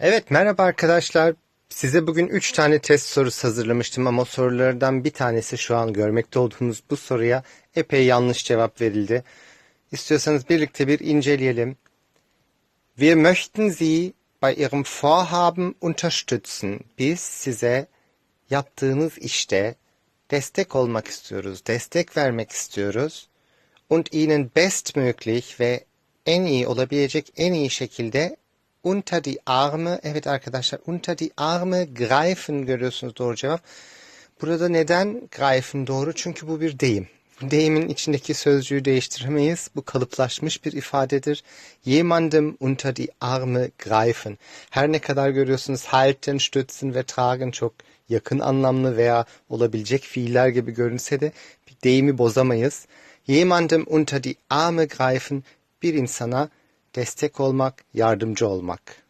Evet merhaba arkadaşlar. Size bugün 3 tane test sorusu hazırlamıştım ama sorulardan bir tanesi şu an görmekte olduğunuz bu soruya epey yanlış cevap verildi. İstiyorsanız birlikte bir inceleyelim. Wir möchten Sie bei Ihrem Vorhaben unterstützen. Biz size yaptığınız işte destek olmak istiyoruz, destek vermek istiyoruz. Und Ihnen bestmöglich ve en iyi olabilecek en iyi şekilde unter die Arme, evet arkadaşlar unter die Arme greifen görüyorsunuz doğru cevap. Burada neden greifen doğru? Çünkü bu bir deyim. Deyimin içindeki sözcüğü değiştiremeyiz. Bu kalıplaşmış bir ifadedir. Jemandem unter die Arme greifen. Her ne kadar görüyorsunuz halten, stützen ve tragen çok yakın anlamlı veya olabilecek fiiller gibi görünse de bir deyimi bozamayız. Jemandem unter die Arme greifen bir insana destek olmak, yardımcı olmak.